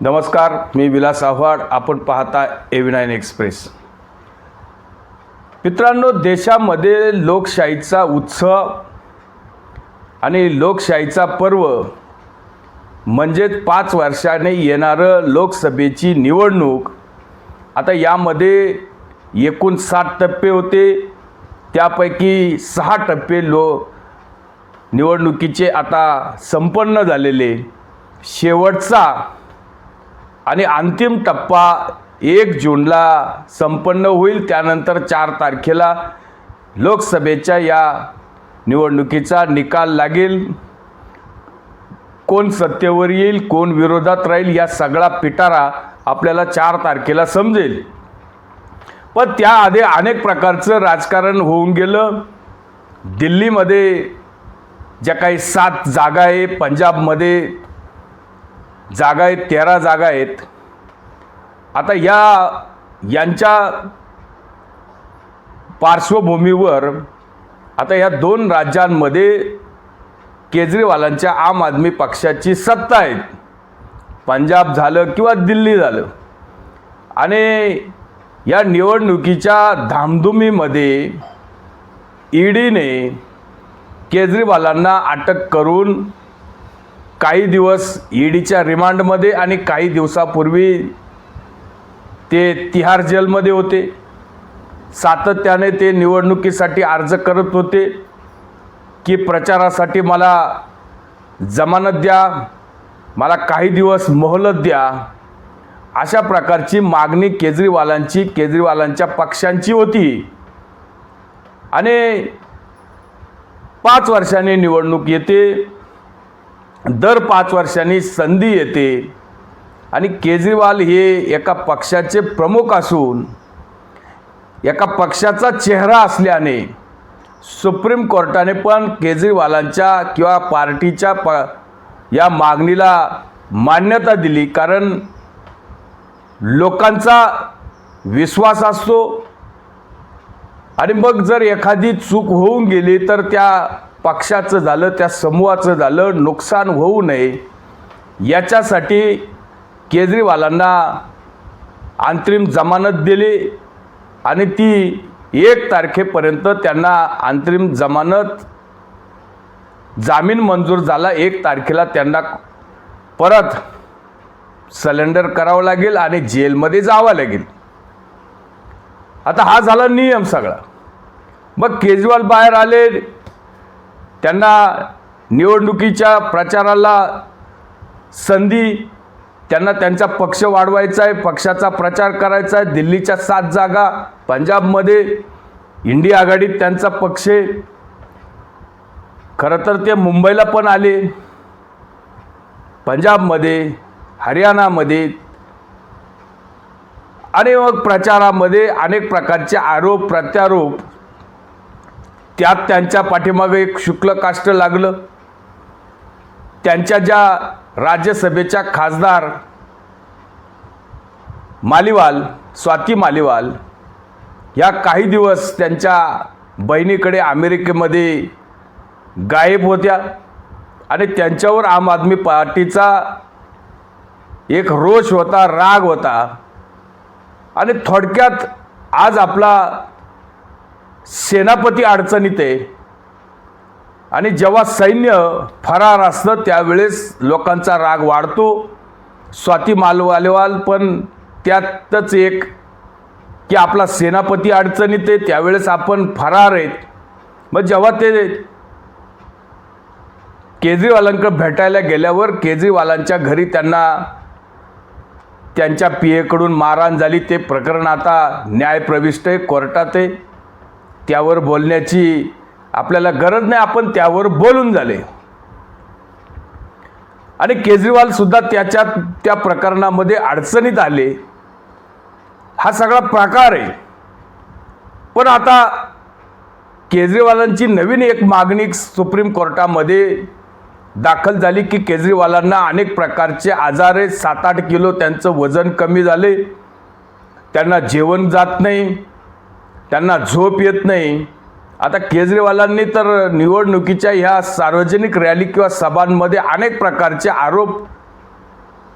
नमस्कार मी विलास आव्हाड. आपण पाहता एव्ही नाईन एक्सप्रेस मित्रांनो देशामध्ये लोकशाहीचा उत्सव आणि लोकशाहीचा पर्व म्हणजेच पाच वर्षाने येणारं लोकसभेची निवडणूक आता यामध्ये एकूण सात टप्पे होते. त्यापैकी सहा टप्पे लो निवडणुकीचे आता संपन्न झालेले. शेवटचा आणि अंतिम टप्पा एक जूनला संपन्न होईल. त्यानंतर चार तारखेला लोकसभेच्या या निवडणुकीचा निकाल लागेल. कोण सत्तेवर येईल कोण विरोधात राहील या सगळा पिटारा आपल्याला चार तारखेला समजेल. पण त्याआधी अनेक प्रकारचं राजकारण होऊन गेलं. दिल्लीमध्ये ज्या काही सात जागा आहे पंजाबमध्ये जागा आहेत तेरा जागा आहेत. आता या यांच्या पार्श्वभूमीवर आता या दोन राज्यांमध्ये केजरीवालांच्या आम आदमी पक्षाची सत्ता आहे पंजाब झालं किंवा दिल्ली झालं. आणि या निवडणुकीच्या धामधुमीमध्ये ईडीने केजरीवालांना अटक करून काही दिवस ईडीच्या रिमांडमध्ये आणि काही दिवसापूर्वी ते तिहार जेलमध्ये होते. सातत्याने ते निवडणुकीसाठी अर्ज करत होते की प्रचारासाठी मला जमानत द्या मला काही दिवस मोहलत द्या. अशा प्रकारची मागणी केजरीवालांची केजरीवालांच्या पक्षांची होती. आणि पाच वर्षांनी निवडणूक येते. दर पाच वर्षांनी संधी येते आणि केजरीवाल हे एका पक्षाचे प्रमुख असून एका पक्षाचा चेहरा असल्याने सुप्रीम कोर्टाने पण केजरीवालांच्या किंवा पार्टीच्या प या मागणीला मान्यता दिली. कारण लोकांचा विश्वास असतो आणि मग जर एखादी चूक होऊन गेली तर त्या पक्षाचं झालं त्या समूहाचं झालं नुकसान होऊ नये याच्यासाठी केजरीवालांना अंतरिम जमानत दिली आणि ती एक तारखेपर्यंत त्यांना अंतरिम जमानत जामीन मंजूर झाला एक तारखेला त्यांना परत सलेंडर करावं लागेल आणि जेलमध्ये जावं लागेल. आता हा झाला नियम सगळा. मग केजरीवाल बाहेर आले त्यांना निवडणुकीच्या प्रचाराला संधी त्यांना त्यांचा पक्ष वाढवायचा आहे पक्षाचा प्रचार करायचा आहे दिल्लीच्या सात जागा पंजाबमध्ये इंडिया आघाडीत त्यांचा पक्ष आहे. खरं तर ते मुंबईला पण आले. पंजाबमध्ये हरियाणामध्ये आणि मग प्रचारामध्ये अनेक प्रकारचे आरोप प्रत्यारोप त्यात त्यांच्या पाठीमागे एक शुक्ल काष्ट लागलं. त्यांच्या ज्या राज्यसभेच्या खासदार मालिवाल स्वाती मालिवाल या काही दिवस त्यांच्या बहिणीकडे अमेरिकेमध्ये गायब होत्या आणि त्यांच्यावर आम आदमी पार्टीचा एक रोष होता राग होता. आणि थोडक्यात आज आपला सेनापती अडचणीत आहे. आणि जेव्हा सैन्य फरार असतं त्यावेळेस लोकांचा राग वाढतो. स्वाती मालवालेवाल पण त्यातच एक की आपला सेनापती अडचणीत आहे त्यावेळेस आपण फरार आहेत. मग जेव्हा ते केजरीवालांकडे भेटायला गेल्यावर केजरीवालांच्या घरी त्यांना त्यांच्या पियेकडून मारहाण झाली. ते प्रकरण आता न्यायप्रविष्ट आहे कोर्टात आहे. त्यावर बोलण्याची आपल्याला गरज नाही आपण त्यावर बोलून झाले. आणि केजरीवाल सुद्धा त्या प्रकरणामध्ये अडचणीत आले. हा सगळा प्रकार आहे. पण आता केजरीवालांची नवीन एक मागणी सुप्रीम कोर्टामध्ये दाखल झाली की केजरीवालांना अनेक प्रकारचे आजार आहेत. सात आठ किलो त्यांचं वजन कमी झाले. त्यांना जेवण जात नाही. त्यांना झोप येत नाही. आता केजरीवालांनी तर निवडणुकीच्या ह्या सार्वजनिक रॅली किंवा सभांमध्ये अनेक प्रकारचे आरोप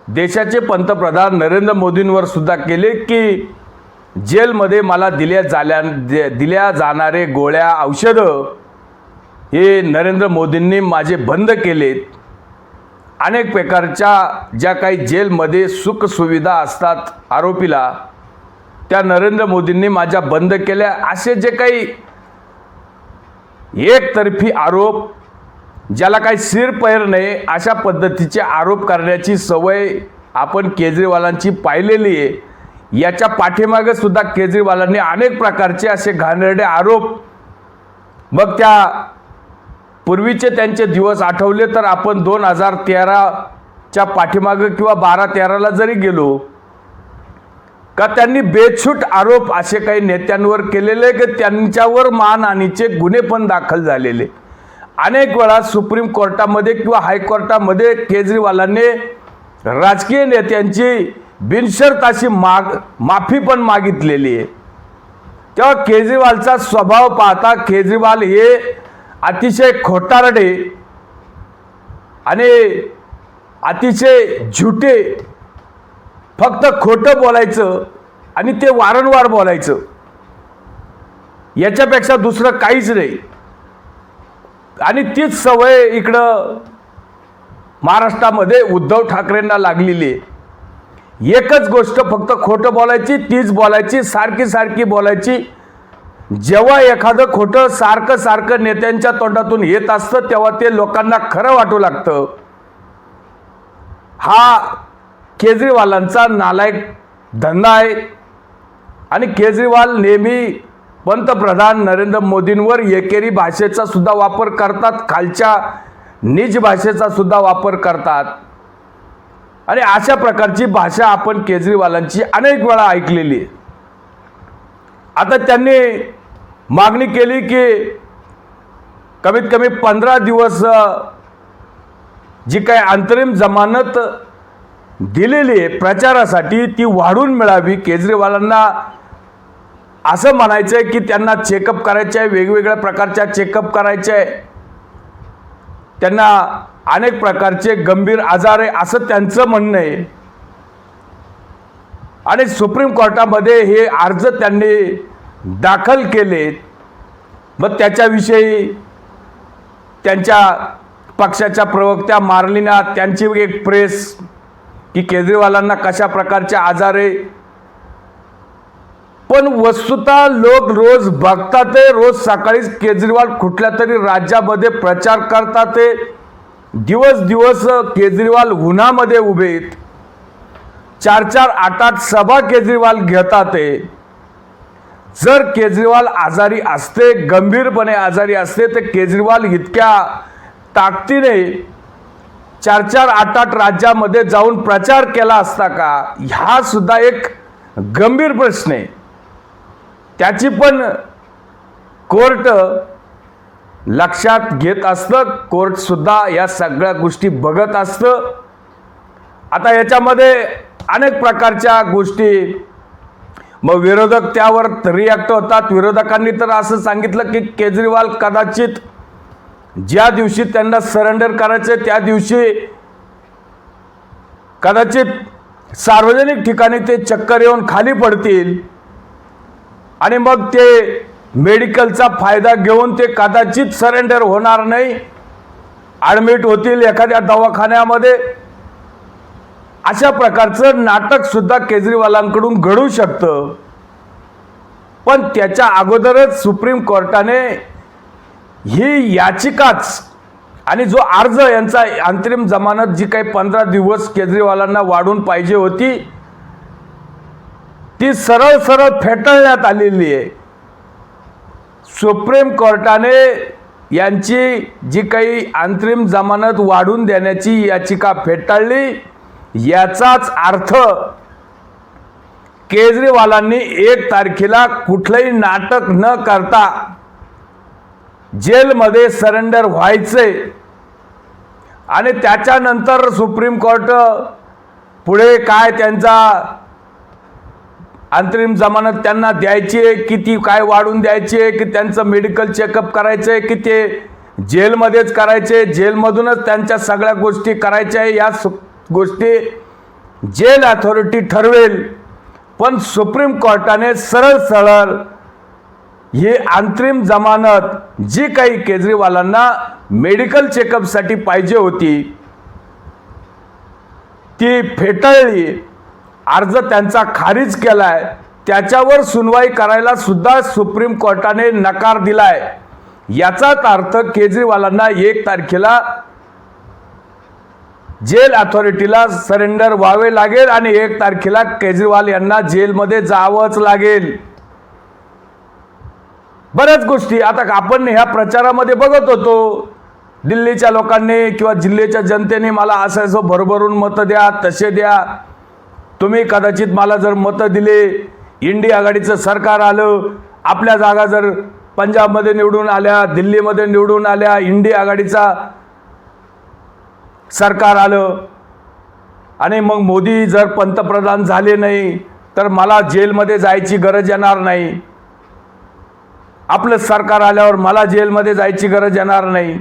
देशाचे पंतप्रधान नरेंद्र मोदींवर सुद्धा केले की जेलमध्ये मला दिल्या जाल्या दे- दिल्या जाणारे गोळ्या औषधं हे नरेंद्र मोदींनी माझे बंद केलेत. अनेक प्रकारच्या ज्या काही जेलमध्ये सुखसुविधा असतात आरोपीला त्या नरेंद्र मोदींनी माझ्या बंद केल्या असे जे काही एकतर्फी आरोप ज्याला काही शिरपैर नाही अशा पद्धतीचे आरोप करण्याची सवय आपण केजरीवालांची पाहिलेली आहे. याच्या पाठीमागे सुद्धा केजरीवालांनी अनेक प्रकारचे असे घाणेरडे आरोप. मग त्या पूर्वीचे त्यांचे दिवस आठवले तर आपण दोन हजार तेराच्या पाठीमागं किंवा बारा तेराला जरी गेलो का त्यांनी बेछूट आरोप असे काही नेत्यांवर केलेले की त्यांच्यावर मानहानीचे गुन्हे पण दाखल झालेले? अनेक वेळा सुप्रीम कोर्टामध्ये किंवा हायकोर्टामध्ये केजरीवालांनी राजकीय नेत्यांची बिनशर्त अशी माग माफी पण मागितलेली आहे. तेव्हा केजरीवालचा स्वभाव पाहता केजरीवाल हे अतिशय खोटारडे आणि अतिशय झुटे फक्त खोटं बोलायचं आणि ते वारंवार बोलायचं. याच्यापेक्षा दुसरं काहीच नाही. आणि तीच सवय इकडं महाराष्ट्रामध्ये उद्धव ठाकरेंना लागलेली आहे. एकच गोष्ट फक्त खोटं बोलायची तीच बोलायची सारखी सारखी बोलायची. जेव्हा एखादं खोटं सारखं सारखं नेत्यांच्या तोंडातून येत असतं तेव्हा ते लोकांना खरं वाटू लागतं. हा केजरीवालांचा नालायक धंदा आहे. आणि केजरीवाल नेहमी पंतप्रधान नरेंद्र मोदींवर एकेरी भाषेचा सुद्धा वापर करतात खालच्या निज भाषेचा सुद्धा वापर करतात. आणि अशा प्रकारची भाषा आपण केजरीवालांची अनेक वेळा ऐकलेली आहे. आता त्यांनी मागणी केली की कमीत कमी पंधरा दिवस जी काही अंतरिम जमानत दिलेली आहे प्रचारासाठी ती वाढून मिळावी केजरीवालांना. असं म्हणायचं आहे की त्यांना चेकअप करायचे आहे वेगवेगळ्या प्रकारच्या चेकअप करायचे आहे त्यांना अनेक प्रकारचे गंभीर आजार आहे असं त्यांचं म्हणणं आहे. आणि सुप्रीम कोर्टामध्ये हे अर्ज त्यांनी दाखल केले मग त्याच्याविषयी त्यांच्या पक्षाच्या प्रवक्त्या मार्लिना त्यांची एक प्रेस की केजरीवालांना कशा प्रकारचे आजार? आहे पण वस्तुता लोक रोज बघतात रोज सकाळीच केजरीवाल कुठल्या तरी राज्यामध्ये प्रचार करतात दिवस दिवस केजरीवाल उन्हामध्ये उभे आहेत. चार चार आठ आठ सभा केजरीवाल घेतात जर केजरीवाल आजारी असते गंभीरपणे आजारी असते तर केजरीवाल इतक्या ताकदीने चार चार आठ आठ राज्यामध्ये जाऊन प्रचार केला असता का? हा सुद्धा एक गंभीर प्रश्न आहे. त्याची पण कोर्ट लक्षात घेत असतं. कोर्टसुद्धा या सगळ्या गोष्टी बघत असतं. आता याच्यामध्ये अनेक प्रकारच्या गोष्टी. मग विरोधक त्यावर रिॲक्ट होतात. विरोधकांनी तर असं सांगितलं की केजरीवाल कदाचित ज्या दिवशी त्यांना सरेंडर करायचं त्या दिवशी कदाचित सार्वजनिक ठिकाणी ते चक्कर येऊन खाली पडतील आणि मग ते मेडिकलचा फायदा घेऊन ते कदाचित सरेंडर होणार नाही ॲडमिट होतील एखाद्या दवाखान्यामध्ये. अशा प्रकारचं नाटकसुद्धा केजरीवालांकडून घडू शकतं. पण त्याच्या अगोदरच सुप्रीम कोर्टाने ही याचिकाच आणि जो अर्ज यांचा अंतरिम जमानत जी काही पंधरा दिवस केजरीवालांना वाढून पाहिजे होती ती सरळ सरळ फेटाळण्यात आलेली आहे. सुप्रीम कोर्टाने यांची जी काही अंतरिम जमानत वाढून देण्याची याचिका फेटाळली याचाच अर्थ केजरीवालांनी एक तारखेला कुठलंही नाटक न करता जेलमध्ये सरेंडर व्हायचे. आणि त्याच्यानंतर सुप्रीम कोर्ट पुढे काय त्यांचा अंतरिम जमानत त्यांना द्यायची आहे किती काय वाढून द्यायची आहे की त्यांचं मेडिकल चेकअप करायचं आहे की ते जेलमध्येच करायचे जेलमधूनच त्यांच्या सगळ्या गोष्टी करायच्या आहे या सु- गोष्टी जेल अथॉरिटी ठरवेल. पण सुप्रीम कोर्टाने सरळ सरळ ही अंतरिम जमानत जी काही केजरीवालांना मेडिकल चेकअपसाठी पाहिजे होती ती फेटाळली. अर्ज त्यांचा खारिज केलाय. त्याच्यावर सुनवाई करायला सुद्धा सुप्रीम कोर्टाने नकार दिलाय. याचाच अर्थ केजरीवालांना एक तारखेला जेल अथॉरिटीला सरेंडर व्हावे लागेल आणि एक तारखेला केजरीवाल यांना जेलमध्ये जावंच लागेल. बऱ्याच गोष्टी. आता आपण ह्या प्रचारामध्ये बघत होतो. दिल्लीच्या लोकांनी किंवा जिल्ह्याच्या जनतेने मला असं असं भरभरून मतं द्या तसे द्या. तुम्ही कदाचित मला जर मतं दिले इंडिया आघाडीचं सरकार आलं आपल्या जागा जर पंजाबमध्ये निवडून आल्या दिल्लीमध्ये निवडून आल्या इंडिया आघाडीचा सरकार आलं आणि मग मोदी जर पंतप्रधान झाले नाही तर मला जेलमध्ये जायची गरज येणार नाही. आपलं सरकार आल्यावर मला जेलमध्ये जायची गरज येणार नाही.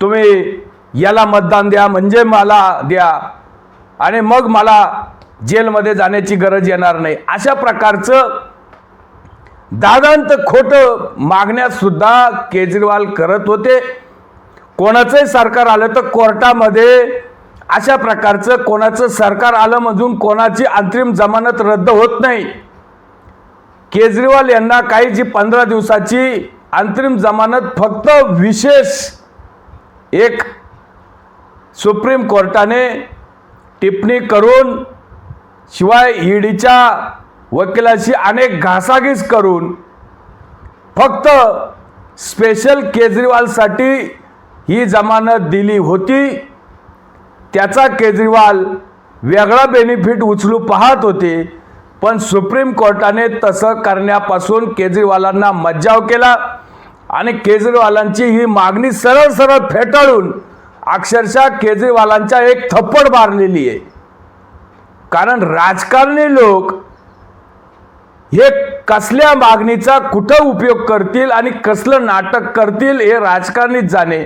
तुम्ही याला मतदान द्या म्हणजे मला द्या. आणि मग मला जेलमध्ये जाण्याची गरज येणार नाही. अशा प्रकारचं दादांत खोटं मागण्यासुद्धा केजरीवाल करत होते. कोणाचंही सरकार आलं तर कोर्टामध्ये अशा प्रकारचं कोणाचं सरकार आलं म्हणून कोणाची अंतरिम जमानत रद्द होत नाही. केजरीवाल यांना काही जी पंधरा दिवसाची अंतरिम जमानत फक्त विशेष एक सुप्रीम कोर्टाने टिप्पणी करून शिवाय ईडीच्या वकिलाशी अनेक घासाघीस करून फक्त स्पेशल केजरीवालसाठी ही जमानत दिली होती. त्याचा केजरीवाल वेगळा बेनिफिट उचलू पाहत होते. पण सुप्रीम कोर्टाने तसं करण्यापासून केजरीवालांना मज्जाव केला आणि केजरीवालांची ही मागणी सरळ सरळ फेटाळून अक्षरशः केजरीवालांच्या एक थप्पड मारलेली आहे. कारण राजकारणी लोक हे कसल्या मागणीचा कुठं उपयोग करतील आणि कसलं नाटक करतील हे राजकारणीच जाणे.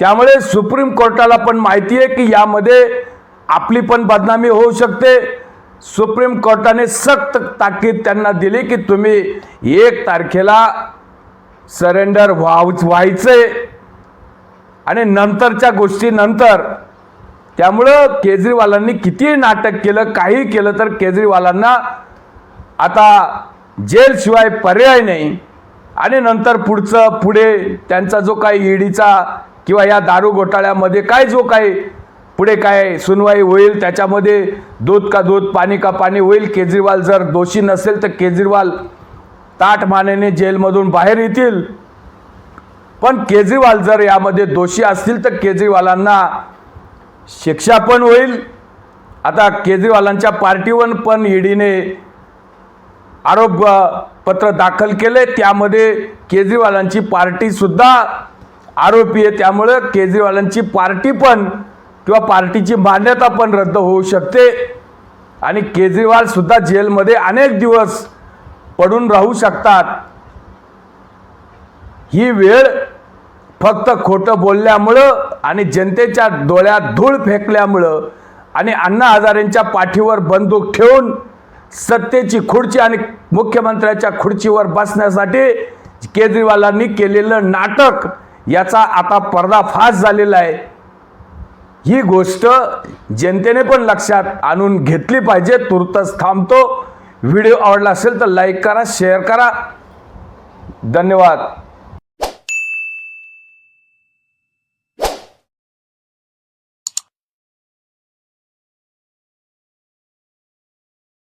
त्यामुळे सुप्रीम कोर्टाला पण माहिती आहे की यामध्ये आपली पण बदनामी होऊ शकते. सुप्रीम कोर्टाने सक्त ताकीद त्यांना दिली की तुम्ही एक तारखेला सरेंडर व्हाव व्हायचंय आणि नंतरच्या गोष्टी नंतर त्यामुळं केजरीवालांनी कितीही नाटक केलं काही केलं तर केजरीवालांना आता जेलशिवाय पर्याय नाही. आणि नंतर पुढचं पुढे त्यांचा जो काही ईडीचा किंवा या दारू घोटाळ्यामध्ये काय जो काही पुढे काय सुनवाई होईल त्याच्यामध्ये दूध का दूध पाणी का पाणी होईल केजरीवाल जर दोषी नसेल तर केजरीवाल ताट मानेने जेलमधून बाहेर येतील. पण केजरीवाल जर यामध्ये दोषी असतील तर केजरीवालांना शिक्षा पण होईल. आता केजरीवालांच्या पार्टीवर पण ईडीने आरोप पत्र दाखल केले. त्यामध्ये केजरीवालांची पार्टीसुद्धा आरोपी आहे. त्यामुळं केजरीवालांची पार्टी पण किंवा पार्टीची मान्यता पण रद्द होऊ शकते. आणि केजरीवालसुद्धा जेलमध्ये अनेक दिवस पडून राहू शकतात. ही वेळ फक्त खोटं बोलल्यामुळं आणि जनतेच्या डोळ्यात धूळ फेकल्यामुळं आणि अण्णा हजारेंच्या पाठीवर बंदूक ठेवून सत्तेची खुर्ची आणि मुख्यमंत्र्याच्या खुर्चीवर बसण्यासाठी केजरीवालांनी केलेलं नाटक याचा आता पर्दाफाश झालेला आहे. ही गोष्ट जनतेने पण लक्षात आणून घेतली पाहिजे. तुर्तच थांबतो. व्हिडिओ आवडला असेल तर लाईक करा शेअर करा. धन्यवाद.